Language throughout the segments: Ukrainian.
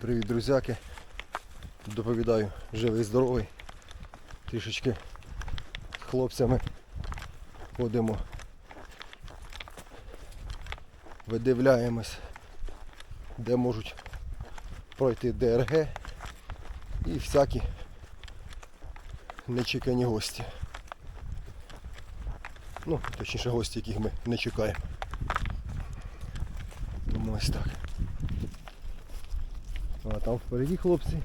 Привіт, друзяки. Доповідаю, живий, здоровий. Трішечки з хлопцями ходимо. Видивляємось, де можуть пройти ДРГ і всякі нечекані гості. Ну, точніше гості, яких ми не чекаємо. Тому ось так. А там впереді хлопці.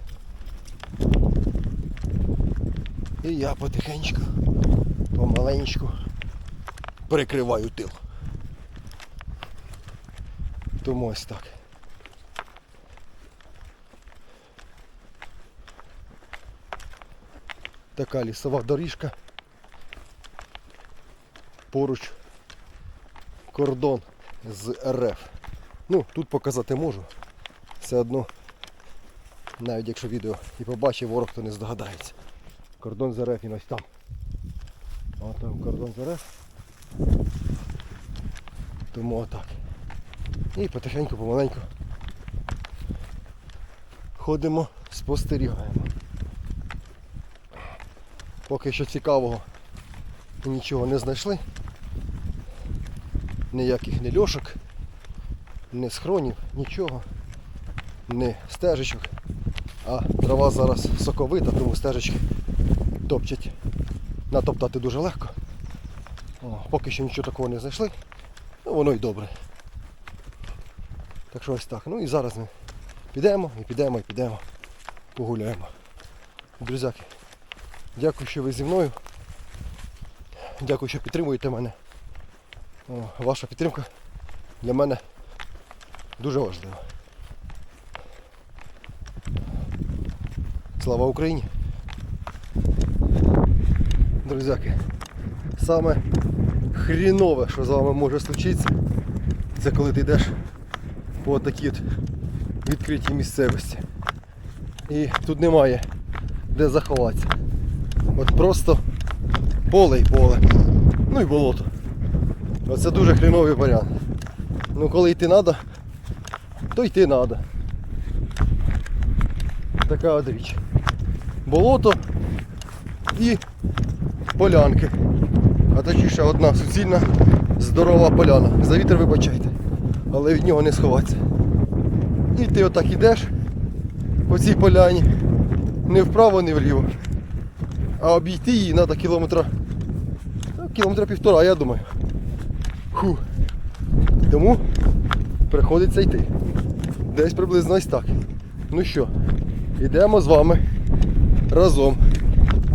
І я потихеньку, помаленьку прикриваю тил. Тому ось так. Така лісова доріжка. Поруч кордон з РФ. Ну, тут показати можу. Все одно, навіть якщо відео і побачить, ворог то не здогадається. Кордон з РФ він ось там. А там кордон з РФ. Тому отак. І потихеньку, помаленьку ходимо, спостерігаємо. Поки що цікавого нічого не знайшли. Ніяких не льошок, не схронів, нічого, не стежечок. А трава зараз соковита, тому стежечки топчать. Натоптати дуже легко. О, поки що нічого такого не знайшли. Ну воно й добре. Так що ось так. Ну і зараз ми підемо і підемо і підемо. Погуляємо. Друзяки, дякую, що ви зі мною. Дякую, що підтримуєте мене. О, ваша підтримка для мене дуже важлива. Слава Україні! Друзяки, саме хрінове, що з вами може случитися, це коли ти йдеш по такій от відкритій місцевості. І тут немає де заховатися. От просто поле і поле. Ну і болото. Оце дуже хріновий варіант. Ну коли йти треба, то йти треба. Така от річ. Болото і полянки. А точніше одна суцільна здорова поляна. За вітер вибачайте. Але від нього не сховатися. І ти отак ідеш по цій поляні. Не вправо, не вліво. А обійти її треба кілометра. ну, Кілометра півтора, я думаю. Фу. Тому приходиться йти. Десь приблизно ось так. Ну що, йдемо з вами разом.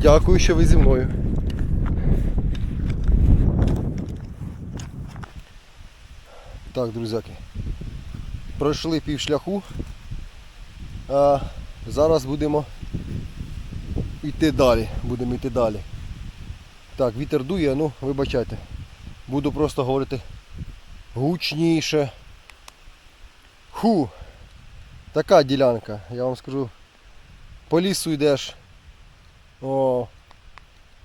Дякую, що ви зі мною. Так, друзяки. Пройшли пів шляху. А зараз будемо йти далі. Будемо йти далі. Так, вітер дує, ну вибачайте. Буду просто говорити гучніше. Ху! Така ділянка, я вам скажу. По лісу йдеш. О,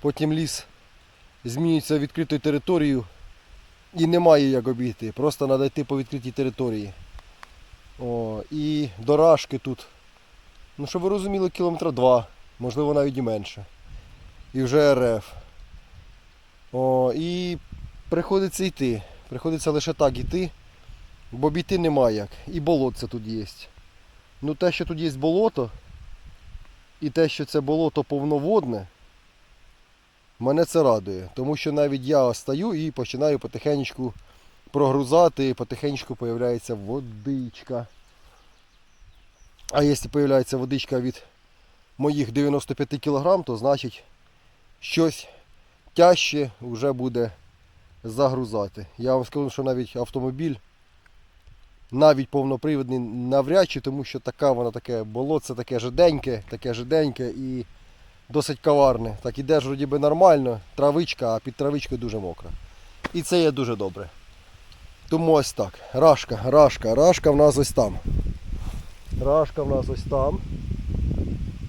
потім ліс змінюється в відкриту територію і немає як обійти. Просто треба йти по відкритій території. О, і дорожки тут. Ну, щоб ви розуміли, кілометра два, можливо навіть і менше. І вже РФ. О, і приходиться йти. Приходиться лише так йти, бо обійти немає як. І болотце тут є. Ну те, що тут є болото, і те, що це болото повноводне, мене це радує. Тому що навіть я стою і починаю потихеньку прогрузати, і потихеньку появляється водичка. А якщо появляється водичка від моїх 95 кг, то значить щось тяжче вже буде загрузати. Я вам скажу, що навіть автомобіль, навіть повнопривідний, навряд чи, тому що така вона таке болотце таке жиденьке, таке жиденьке і досить коварне. Так ідеш вроді би нормально, травичка, а під травичкою дуже мокра. І це є дуже добре. Тому ось так. Рашка, рашка, рашка в нас ось там. Рашка в нас ось там.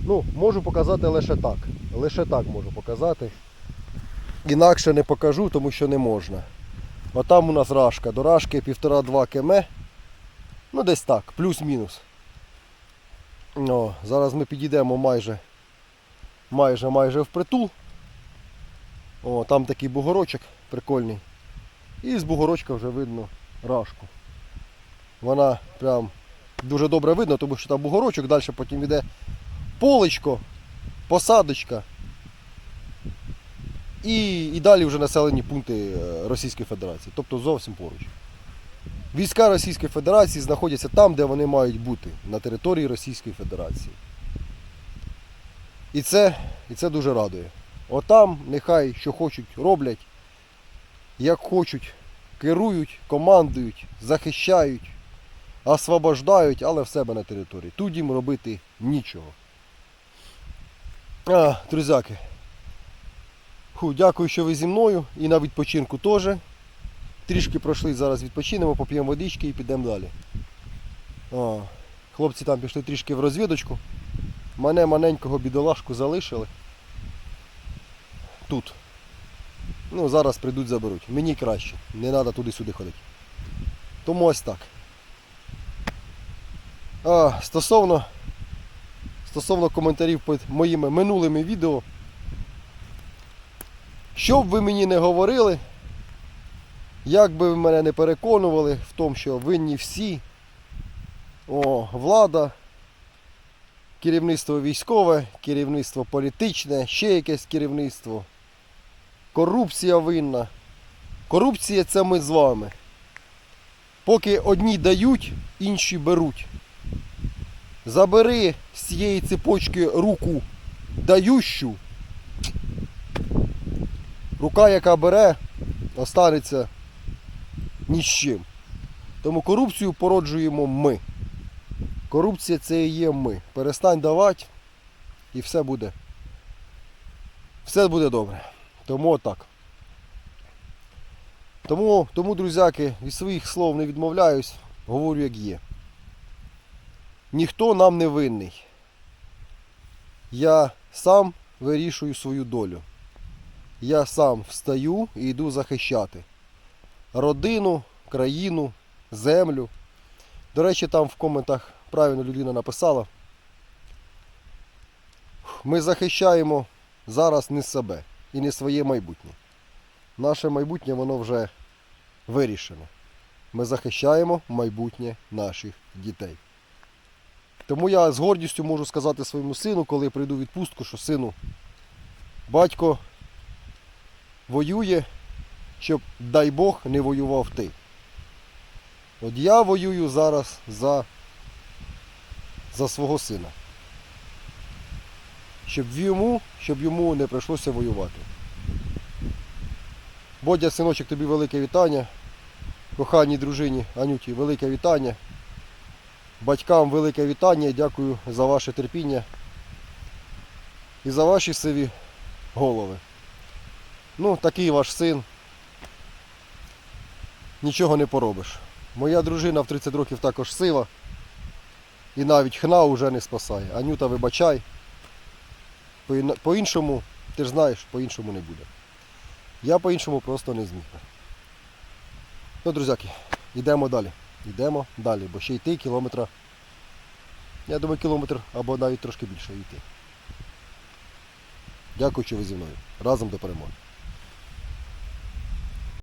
Ну, можу показати лише так. Лише так можу показати. Інакше не покажу, тому що не можна. Отам у нас рашка. До рашки 1,5-2 км. Ну десь так, плюс-мінус. Зараз ми підійдемо майже, майже, майже впритул. О, там такий бугорочок прикольний. І з бугорочка вже видно рашку. Вона прям дуже добре видно, тому що там бугорочок, далі потім йде полечко, посадочка. І, і далі вже населені пункти е, Російської Федерації, тобто зовсім поруч. Війська Російської Федерації знаходяться там, де вони мають бути, на території Російської Федерації. І це, і це дуже радує. Отам нехай що хочуть роблять, як хочуть, керують, командують, захищають, освобождають, але в себе на території. Тут їм робити нічого. А, друзяки. Дякую, що ви зі мною і на відпочинку теж. Трішки пройшли, зараз відпочинемо, поп'ємо водички і підемо далі. А, хлопці там пішли трішки в розвідочку. Мене маленького бідолашку залишили. Тут. Ну, зараз прийдуть, заберуть. Мені краще. Не треба туди-сюди ходити. Тому ось так. А, стосовно, стосовно коментарів під моїми минулими відео. Що б ви мені не говорили, як би ви мене не переконували в тому, що винні всі, о, влада, керівництво військове, керівництво політичне, ще якесь керівництво, корупція винна. Корупція це ми з вами. Поки одні дають, інші беруть. Забери з цієї цепочки руку дающу. Рука, яка бере, останеться ні з чим. Тому корупцію породжуємо ми. Корупція це і є ми. Перестань давати і все буде. Все буде добре. Тому отак. Тому, тому, друзяки, від своїх слов не відмовляюсь, говорю як є. Ніхто нам не винний. Я сам вирішую свою долю. Я сам встаю і йду захищати родину, країну, землю. До речі, там в коментах правильно людина написала. Ми захищаємо зараз не себе і не своє майбутнє. Наше майбутнє воно вже вирішено. Ми захищаємо майбутнє наших дітей. Тому я з гордістю можу сказати своєму сину, коли прийду в відпустку, що сину, батько воює, щоб, дай Бог, не воював ти. От я воюю зараз за, за свого сина. Щоб йому, щоб йому не прийшлося воювати. Бодя, синочок, тобі велике вітання. Коханій дружині Анюті, велике вітання. Батькам велике вітання дякую за ваше терпіння і за ваші сиві голови. Ну, такий ваш син. Нічого не поробиш. Моя дружина в 30 років також сива. І навіть хна вже не спасає. Анюта, вибачай. По- По-іншому, ти ж знаєш, по-іншому не буде. Я по-іншому просто не зміг. Ну, друзяки, йдемо далі. Йдемо далі, бо ще йти кілометра. Я думаю, кілометр або навіть трошки більше йти. Дякую, що ви зі мною. Разом до перемоги.